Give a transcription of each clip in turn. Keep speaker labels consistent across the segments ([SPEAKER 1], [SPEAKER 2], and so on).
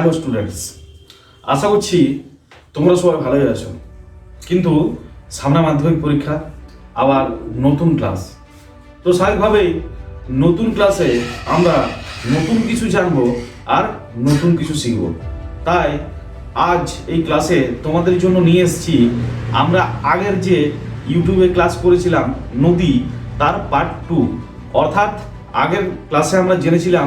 [SPEAKER 1] Hello students আশা করছি তোমরা সবাই ভালোই আছো। কিন্তু সামনে মাধ্যমিক পরীক্ষা, আবার নতুন ক্লাস তো স্বাভাবিকভাবেই নতুন ক্লাসে আমরা নতুন কিছু জানব আর নতুন কিছু শিখব। তাই আজ এই ক্লাসে তোমাদের জন্য নিয়ে এসেছি, আমরা আগের যে ইউটিউবে ক্লাস করেছিলাম, নদী, তার পার্ট টু অর্থাৎ আগের ক্লাসে আমরা জেনেছিলাম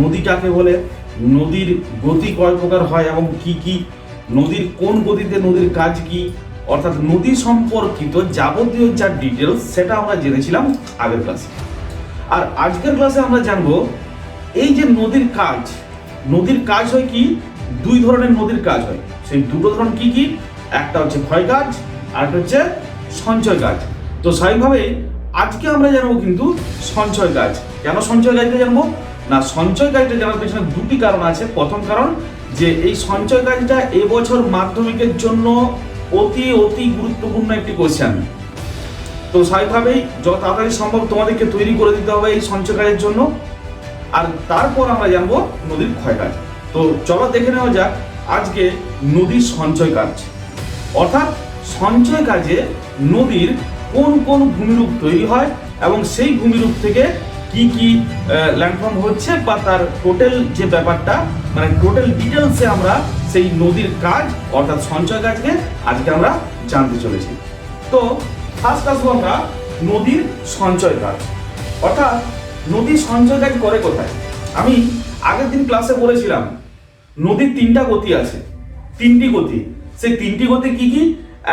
[SPEAKER 1] নদী কাকে বলে নদীর গতি কয় প্রকার হয় এবং কি কি? নদীর কোন গতিতে নদীর কাজ কি? অর্থাৎ নদী সম্পর্কিত যাবতীয় যা ডিটেলস সেটা আমরা জেনেছিলাম আগের ক্লাসে আর আজকের ক্লাসে আমরা জানব, এই যে নদীর কাজ নদীর কাজ হয় কি? দুই ধরনের নদীর কাজ হয়। সেই দুটো ধরন কি কি? একটা হচ্ছে ক্ষয় কাজ আর একটা হচ্ছে সঞ্চয় কাজ। তো স্বাভাবিকভাবে আজকে আমরা জানব কিন্তু সঞ্চয় কাজ। কেন সঞ্চয় কাজটা জানব? না, সঞ্চয় কাজটা জানার পেছনে দুটি কারণ আছে। প্রথম কারণ যে এই সঞ্চয় কাজটা এবছর মাধ্যমিকের জন্য অতি অতি গুরুত্বপূর্ণ একটি কোশ্চেন তো স্বাভাবিকভাবেই যত তাড়াতাড়ি সম্ভব তোমাদেরকে তৈরি করে দিতে হবে এই সঞ্চয় কাজের জন্য। আর তারপর আমরা জানব নদীর ক্ষয় কাজ তো চলো দেখে নেওয়া যাক আজকে নদীর সঞ্চয় কাজ। অর্থাৎ সঞ্চয় কাজে নদীর কোন কোন ভূমিরূপ তৈরি হয় এবং সেই ভূমিরূপ থেকে কি কি ল্যান্ডফর্ম হচ্ছে বা তার টোটাল যে ব্যাপারটা মানে টোটাল ডিটেলসে আমরা সেই নদীর কাজ, অর্থাৎ সঞ্চয় কাজকে আজকে আমরা জানতে চলেছি। তো ফার্স্ট আসব আমরা নদীর সঞ্চয় কাজ। অর্থাৎ নদীর সঞ্চয় কাজ করে কোথায়? আমি আগের দিন ক্লাসে বলেছিলাম, নদীর তিনটা গতি আছে, তিনটি গতি। সেই তিনটি গতি কি কি?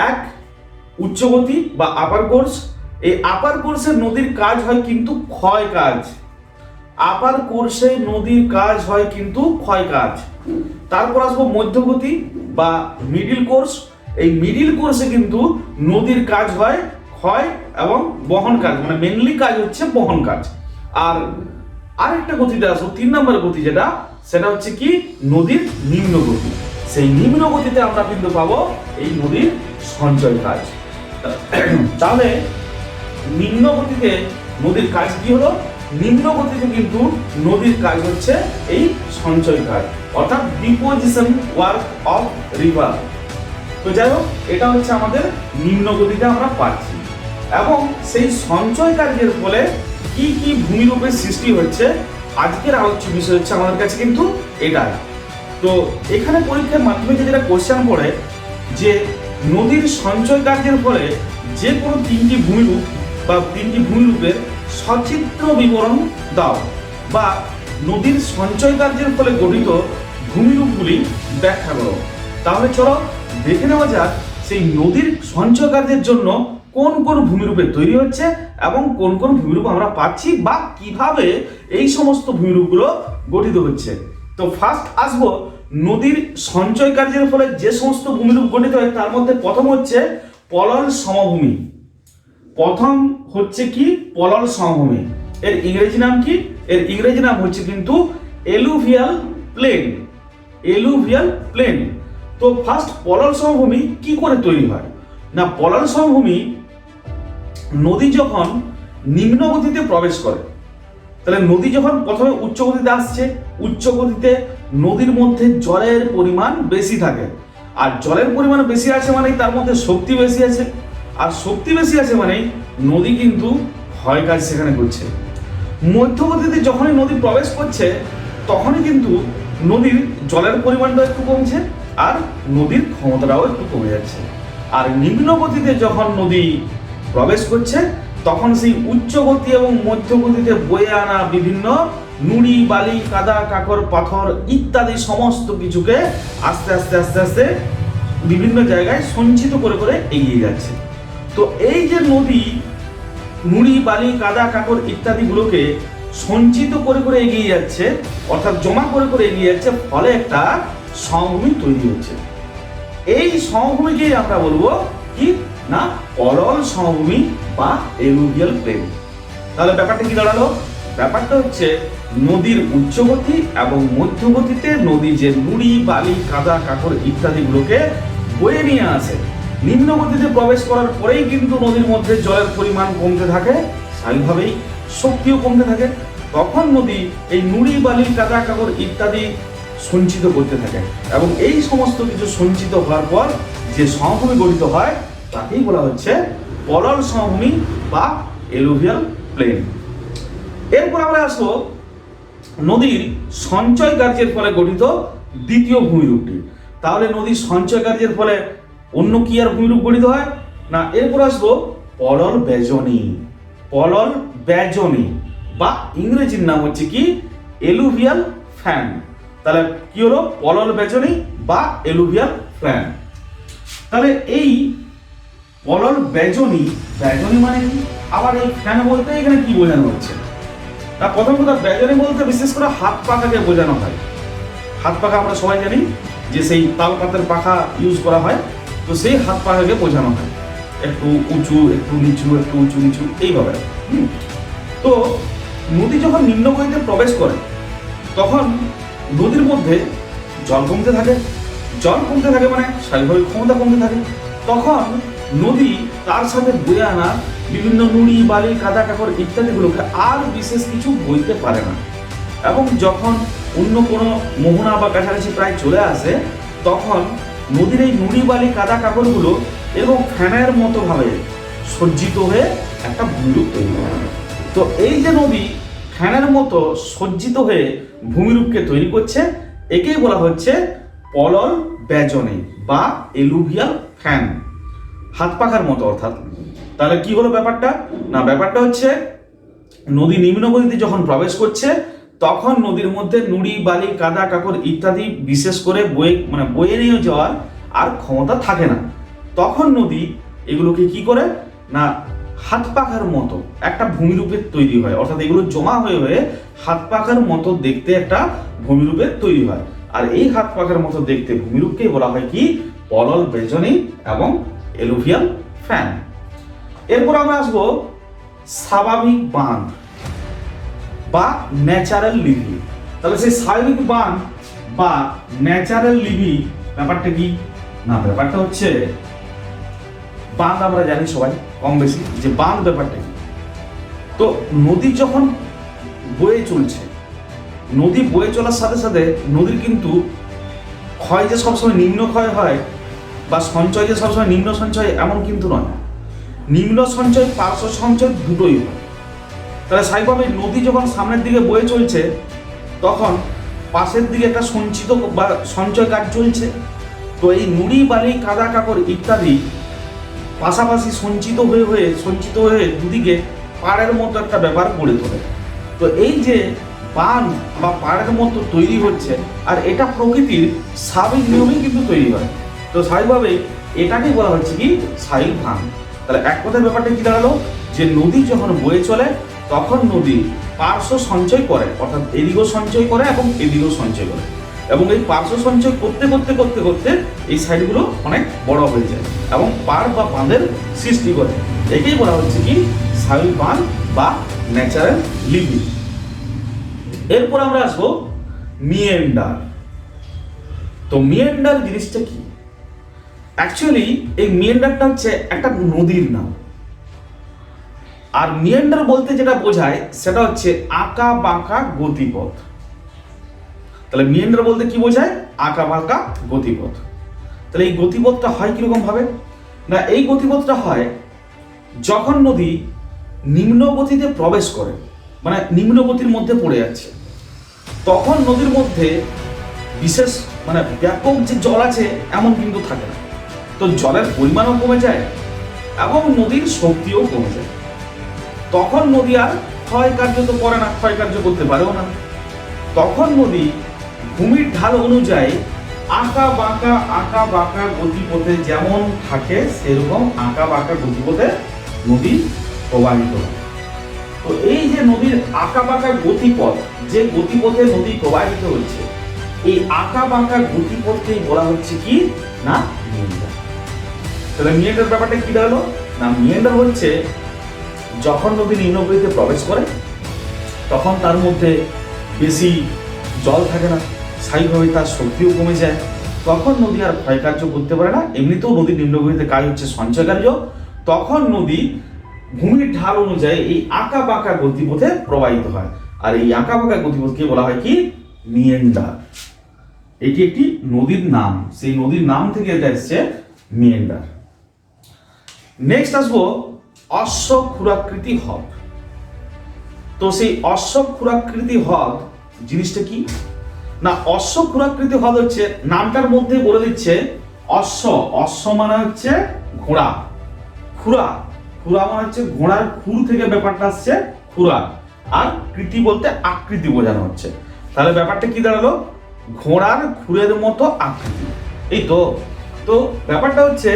[SPEAKER 1] এক উচ্চ গতি বা আপার কোর্স এই আপার কোর্সে নদীর কাজ হয় কিন্তু ক্ষয় কাজ। আপার কোর্সে নদীর কাজ হয় কিন্তু ক্ষয় কাজ। তারপর আসব মধ্যগতি বা মিডিল কোর্স। এই মিডিল কোর্সে কিন্তু নদীর কাজ হয় ক্ষয় এবং বহন কাজ মানে মেনলি কাজ হচ্ছে বহন কাজ। আর আরেকটা গতিতে আসব, তিন নম্বর গতি যেটা, সেটা হচ্ছে কি নদীর নিম্ন গতি। সেই নিম্ন গতিতে আমরা কিন্তু পাবো এই নদীর সঞ্চয় কাজ। তাহলে নিম্ন গতিতে নদীর কাজ কি হলো? নিম্ন গতিতে কিন্তু নদীর কাজ হচ্ছে এই সঞ্চয় কাজ অর্থাৎ ডিপোজিশন ওয়ার্ক অফ রিভার তো যাই হোক, এটা হচ্ছে আমাদের নিম্ন গতিতে আমরা পাচ্ছি। এবং সেই সঞ্চয় কার্যের ফলে কি কি ভূমিরূপের সৃষ্টি হচ্ছে? আজকের আলোচ্য বিষয় হচ্ছে আমাদের কাছে কিন্তু এটাই তো এখানে পরীক্ষার মাধ্যমে যদি যেটা কোশ্চেন পড়ে যে নদীর সঞ্চয় কার্যের ফলে যে কোনো তিনটি ভূমিরূপ বা তিনটি ভূমিরূপের সচিত্র বিবরণ দাও বা নদীর সঞ্চয় কার্যের ফলে গঠিত ভূমিরূপগুলি ব্যাখ্যা করো। তাহলে চলো দেখে নেওয়া যাক সেই নদীর সঞ্চয় কার্যের জন্য কোন কোন ভূমিরূপে তৈরি হচ্ছে এবং কোন কোন ভূমিরূপ আমরা পাচ্ছি বা কীভাবে এই সমস্ত ভূমিরূপগুলো গঠিত হচ্ছে। তো ফার্স্ট আসব নদীর সঞ্চয় কার্যের ফলে যে সমস্ত ভূমিরূপ গঠিত হয় তার মধ্যে প্রথম হচ্ছে পলল সমভূমি। প্রথম হচ্ছে কি পলল সমভূমি। এর ইংরেজি নাম কি? এর ইংরেজি নাম হচ্ছে কিন্তু এলুভিয়াল প্লেন। Alluvial plain. তো ফার্স্ট পলল সমভূমি কি করে তৈরি হয়? না, পলল সমভূমি নদী যখন নিম্ন গতিতে প্রবেশ করে, তাহলে নদী যখন প্রথমে উচ্চ গতিতে আসছে, উচ্চ গতিতে নদীর মধ্যে জলের পরিমাণ বেশি থাকে। আর জলের পরিমাণ বেশি আছে মানে তার মধ্যে শক্তি বেশি আছে। আর শক্তি বেশি আছে মানে নদী কিন্তু ক্ষয় কাজ সেখানে করছে। মধ্যগতিতে যখনই নদী প্রবেশ করছে, তখনই কিন্তু নদীর জলের পরিমাণটা একটু কমছে আর নদীর ক্ষমতাটাও একটু কমে যাচ্ছে। আর নিম্ন গতিতে যখন নদী প্রবেশ করছে, তখন সেই উচ্চ গতি এবং মধ্য গতিতে বয়ে আনা বিভিন্ন নুড়ি, বালি, কাদা, কাকর, পাথর ইত্যাদি সমস্ত কিছুকে আস্তে আস্তে আস্তে আস্তে বিভিন্ন জায়গায় সঞ্চিত করে করে এগিয়ে যাচ্ছে। তো এই যে নদী, নুড়ি, বালি, কাদা, কাকর ইত্যাদিগুলোকে সঞ্চিত করে করে এগিয়ে যাচ্ছে, অর্থাৎ জমা করে করে এগিয়ে যাচ্ছে, ফলে একটা সমভূমি তৈরি হচ্ছে। এই সমভূমিকেই আমরা বলব কি না, অরল সমভূমি বা এলুভিয়াল প্লেন। তাহলে ব্যাপারটা কি দাঁড়াল? ব্যাপারটা হচ্ছে নদীর উচ্চগতি এবং মধ্যগতিতে নদী যে নুড়ি, বালি, কাদা কাকড় ইত্যাদিগুলোকে বয়ে নিয়ে আসে। নিম্ন গতিতে প্রবেশ করার পরেই কিন্তু নদীর মধ্যে জলের পরিমাণ কমতে থাকে। স্বাভাবিকভাবেই শক্তিও কমতে থাকে। তখন নদী এই নুড়ি, বালি কাদা কাগর ইত্যাদি সঞ্চিত করতে থাকে এবং এই সমস্ত কিছু সঞ্চিত হওয়ার পর যে সমভূমি গঠিত হয়, তাকেই বলা হচ্ছে পলল সমভূমি বা এলুভিয়াল প্লেন। এরপর আমরা আসব নদীর সঞ্চয় কার্যের ফলে গঠিত দ্বিতীয় ভূমিরূপটি। তাহলে নদীর সঞ্চয় কার্যের ফলে অন্য কি আর ভূমিরূপ গঠিত হয়? না, এরপর আসব পলল বেজনী। পলল বেজনী। বা ইংরেজির নাম হচ্ছে কি? Alluvial fan. তাহলে কি হলো? পলল বেজনী বা এলুভিয়াল ফ্যান। তাহলে এই পলল বেজনী বেজনী মানে কি? আবার এই ফ্যান বলতে এখানে কি বোঝানো হচ্ছে? না, প্রথম কথা বেজনী বলতে বিশেষ করে হাত পাখাকে বোঝানো হয়। হাত পাখা আমরা সবাই জানি যে সেই তাল পাতের পাখা ইউজ করা হয়। তো সেই হাত পাখাকে বোঝানো হয়। একটু উঁচু, একটু নিচু, একটু উঁচু, নিচু, এইভাবে। তো নদী যখন নিম্ন নিম্নগতিতে প্রবেশ করে, তখন নদীর মধ্যে জল কমতে থাকে। জল কমতে থাকে মানে স্বাভাবিক ক্ষমতা কমতে থাকে। তখন নদী তার সাথে বয়ে আনা বিভিন্ন নুড়ি, বালি, কাদা কাকড় ইত্যাদিগুলোকে আর বিশেষ কিছু বইতে পারে না। এবং যখন অন্য কোনো মোহনা বা কাছাকাছি প্রায় চলে আসে, তখন নদীর এই নুড়ি বালি কাদা কাকড়গুলো এবং ফ্যানের মতো ভাবে সজ্জিত হয়ে একটা ভূমিরূপ তৈরি করে তো এই যে নদী ফ্যানের মতো সজ্জিত হয়ে ভূমিরূপকে তৈরি করছে, একেই বলা হচ্ছে পলল ব্যজনে বা এলুভিয়াল ফ্যান। হাত পাখার মতো, অর্থাৎ। তাহলে কি হলো ব্যাপারটা? না, ব্যাপারটা হচ্ছে নদী নিম্নগতিতে যখন প্রবেশ করছে তখন নদীর মধ্যে নুড়ি, বালি, কাদা কাকড় ইত্যাদি বিশেষ করে বয়ে মানে বয়ে নিয়ে যাওয়ার আর ক্ষমতা থাকে না। তখন নদী এগুলোকে কি করে? না হাত পাখার মতো একটা ভূমিরূপের তৈরি হয়। অর্থাৎ এগুলো জমা হয়ে হয়ে হাত পাখার মতো দেখতে একটা ভূমিরূপের তৈরি হয়। আর এই হাত পাখার মতো দেখতে ভূমিরূপকেই বলা হয় কি? পলল বেজনী এবং এলুভিয়াল ফ্যান। এরপর আমরা আসব স্বাভাবিক বাঁধ। বা ন্যাচারাল লিভি তাহলে সেই স্বাভাবিক বাঁধ বা ন্যাচারাল লিভি ব্যাপারটা কি? না, ব্যাপারটা হচ্ছে বাঁধ আমরা জানি সবাই, কম বেশি। যে বাঁধ ব্যাপারটা কি? তো নদী যখন বয়ে চলছে, নদী বয়ে চলার সাথে সাথে নদীর কিন্তু ক্ষয় যে সবসময় নিম্ন ক্ষয় হয় বা সঞ্চয় যে সবসময় নিম্ন সঞ্চয় এমন কিন্তু নয়। নিম্ন সঞ্চয়, পার্শ্ব সঞ্চয় দুটোই হয়। তাহলে স্বাভাবিকভাবে নদী যখন সামনের দিকে বয়ে চলছে, তখন পাশের দিকে একটা সঞ্চিত বা সঞ্চয় কাজ চলছে। তো এই নুড়ি, বালি, কাদা, কাকড় ইত্যাদি পাশাপাশি সঞ্চিত হয়ে হয়ে, সঞ্চিত হয়ে দুদিকে পাড়ের মতো একটা ব্যাপার গড়ে তোলে। তো এই যে বান বা পাড়ের মতো তৈরি হচ্ছে, আর এটা প্রকৃতির স্বাভাবিক নিয়মেই কিন্তু তৈরি হয়। তো স্বাভাবিকভাবেই এটাকেই বলা হচ্ছে কি স্বাভাবিক ভাঙ। তাহলে এক কথার ব্যাপারটা কি দাঁড়াল? যে নদী যখন বয়ে চলে তখন নদী পার্শ্ব সঞ্চয় করে, অর্থাৎ এদিকেও সঞ্চয় করে এবং এদিকেও সঞ্চয় করে। এবং এই পার্শ্ব সঞ্চয় করতে করতে করতে করতে এই সাইডগুলো অনেক বড় হয়ে যায় এবং পাড় বা বাঁধের সৃষ্টি করে। একেই বলা হচ্ছে কি? স্বাভাবিক বাঁধ বা ন্যাচারাল লিভিং এরপর আমরা আসব মিয়েন্ডার। তো মিয়েন্ডার জিনিসটা কি? অ্যাকচুয়ালি এই মিয়েন্ডারটা হচ্ছে একটা নদীর নাম। আর মিয়েন্ডার বলতে যেটা বোঝায়, সেটা হচ্ছে আঁকা বাঁকা গতিপথ। তাহলে মিয়েন্ডার বলতে কি বোঝায়? আঁকা বাঁকা গতিপথ। তাহলে এই গতিপথটা হয় কীরকম ভাবে না, এই গতিপথটা হয় যখন নদী নিম্ন গতিতে প্রবেশ করে মানে নিম্ন গতির মধ্যে পড়ে যাচ্ছে, তখন নদীর মধ্যে বিশেষ মানে ব্যাপক যে জল আছে, এমন কিন্তু থাকে না। তো জলের পরিমাণও কমে যায় এবং নদীর শক্তিও কমে যায়। তখন নদী আর ক্ষয় কার্য তো করে না, ক্ষয় কার্য করতে পারেও না। তখন নদী ভূমির ঢাল অনুযায়ী আঁকা বাঁকা আঁকা বাঁকা গতিপথে যেমন থাকে, সেরকম আঁকা বাঁকা গতিপথে নদী প্রবাহিত তো এই যে নদীর আঁকা বাঁকা গতিপথ, যে গতিপথে নদী প্রবাহিত হচ্ছে, এই আঁকা বাঁকা গতিপথকেই বলা হচ্ছে কি? না মিয়েন্ডার তাহলে মিয়েন্ডার ব্যাপারটা কি দাঁড়াল? না মিয়েন্ডার হচ্ছে যখন নদী নিম্নগতিতে প্রবেশ করে, তখন তার মধ্যে বেশি জল থাকে না, স্থায়ীভাবে তার শক্তিও কমে যায়। তখন নদী আর ক্ষয়কার্য করতে পারে না। এমনিতেও নদীর নিম্নগতিতে কাজ হচ্ছে সঞ্চয় কার্য তখন নদী ভূমির ঢাল অনুযায়ী এই আঁকা বাঁকা গতিপথে প্রবাহিত হয়। আর এই আঁকা বাঁকা গতিপথকে বলা হয় কি? মিয়েন্ডার এটি একটি নদীর নাম। সেই নদীর নাম থেকে এটা এসছে মিয়েন্ডার নেক্সট আসব অশ্ব ক্ষুরাকৃতি হ্রদ তো সেই অশ্ব ক্ষুরাকৃতি হ্রদ জিনিসটা কি? না অশ্ব ক্ষুরাকৃতি হ্রদ হচ্ছে, নামটার মধ্যে বলে দিচ্ছে, অশ্ব। অশ্ব মানে হচ্ছে ঘোড়া। খুরা খুরা মানে হচ্ছে ঘোড়ার খুর থেকে ব্যাপারটা আসছে খুরা আর কৃতি বলতে আকৃতি বোঝানো হচ্ছে। তাহলে ব্যাপারটা কি দাঁড়াল? ঘোড়ার খুরের মতো আকৃতি। এই তো। তো ব্যাপারটা হচ্ছে,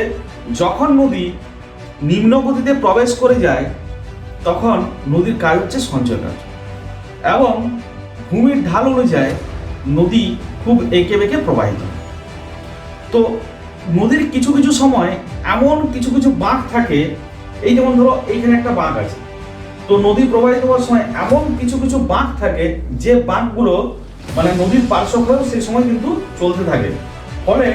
[SPEAKER 1] যখন নদী নিম্ন গতিতে প্রবেশ করে যায়, তখন নদীর কাজ হচ্ছে সঞ্চয় কাজ এবং ভূমির ঢাল অনুযায়ী নদী খুব এঁকে বেঁকে প্রবাহিত। তো নদীর কিছু কিছু সময় এমন কিছু কিছু বাঁক থাকে, এই যেমন ধরো এইখানে একটা বাঁক আছে। তো নদী প্রবাহিত হওয়ার সময় এমন কিছু কিছু বাঁক থাকে, যে বাঁকগুলো মানে নদীর পার্শ্ব হয়েও সেই সময় কিন্তু চলতে থাকে। ফলে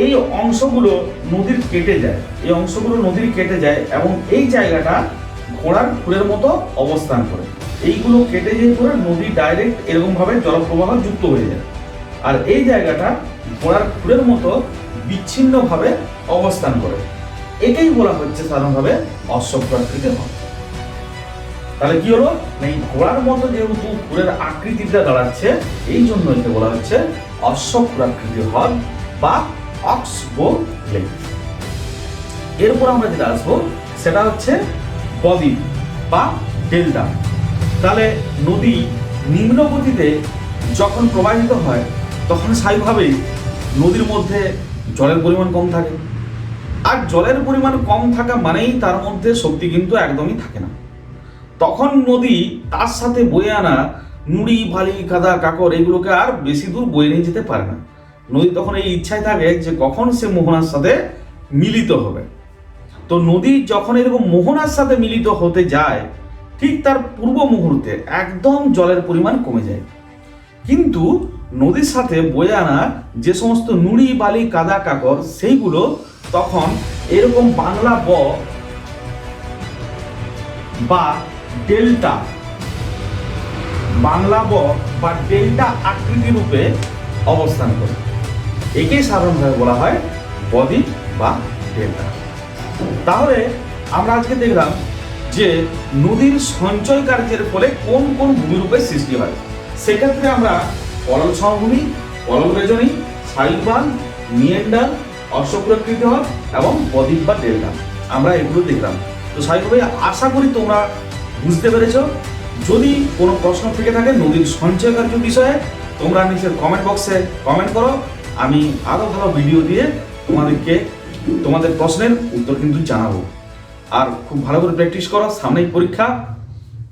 [SPEAKER 1] এই অংশগুলো নদীর কেটে যায়। এই অংশগুলো নদীর কেটে যায় এবং এই জায়গাটা ঘোড়ার ফুলের মতো অবস্থান করে। এইগুলো কেটে যেয়ে পরে নদী ডাইরেক্ট এরকমভাবে জলপ্রবাহ যুক্ত হয়ে যায়। আর এই জায়গাটা ঘোড়ার ফুলের মতো বিচ্ছিন্নভাবে অবস্থান করে। এটাই বলা হচ্ছে সাধারণভাবে অশ্বপ্রাকৃতি হ্রদ তাহলে কি হলো? না, এই ঘোড়ার মতো যেহেতু ফুলের আকৃতিটা দাঁড়াচ্ছে, এই জন্য একে বলা হচ্ছে অশ্বপ্রাকৃতি হ্রদ বা অক্সবো লেক। এরপর আমরা যেটা আসব, সেটা হচ্ছে বদ্বীপ বা ডেল্টা। তাহলে নদী নিম্ন গতিতে যখন প্রবাহিত হয়, তখন স্বাভাবিকভাবেই নদীর মধ্যে জলের পরিমাণ কম থাকে। আর জলের পরিমাণ কম থাকা মানেই তার মধ্যে শক্তি কিন্তু একদমই থাকে না। তখন নদী তার সাথে বয়ে আনা নুড়ি বালি কাদা কাকড় এগুলোকে আর বেশি দূর বয়ে নিয়ে যেতে পারে না। নদী তখন এই ইচ্ছায় থাকে যে কখন সে মোহনার সাথে মিলিত হবে। তো নদী যখন এরকম মোহনার সাথে মিলিত হতে যায়, ঠিক তার পূর্ব মুহূর্তে একদম জলের পরিমাণ কমে যায়। কিন্তু নদীর সাথে বয়ে আনা যে সমস্ত নুড়ি, বালি, কাদা, কাকর, সেইগুলো তখন এরকম বাংলা ব বা ডেল্টা, বাংলা ব বা ডেল্টা আকৃতি রূপে অবস্থান করে। একেই সাধারণভাবে বলা হয় বদ্বীপ বা ডেল্টা তাহলে আমরা আজকে দেখলাম যে নদীর সঞ্চয় কার্যের ফলে কোন কোন ভূমিরূপের সৃষ্টি হয়। সেক্ষেত্রে আমরা পলল সমভূমি, পলল বেজনী সাইবান মিয়েন্ডার অশ্বপ্রকৃতি হ্রদ এবং বদ্বীপ বা ডেল্টা আমরা এগুলো দেখলাম। তো স্বাভাবিকভাবে আশা করি তোমরা বুঝতে পেরেছ। যদি কোনো প্রশ্ন থেকে থাকে নদীর সঞ্চয় কার্য বিষয়ে, তোমরা নিচের কমেন্ট বক্সে কমেন্ট করো। আমি আরও ভালো ভিডিও দিয়ে তোমাদেরকে তোমাদের প্রশ্নের উত্তর কিন্তু জানাব। আর খুব ভালো করে প্র্যাকটিস করো, সামনেই পরীক্ষা।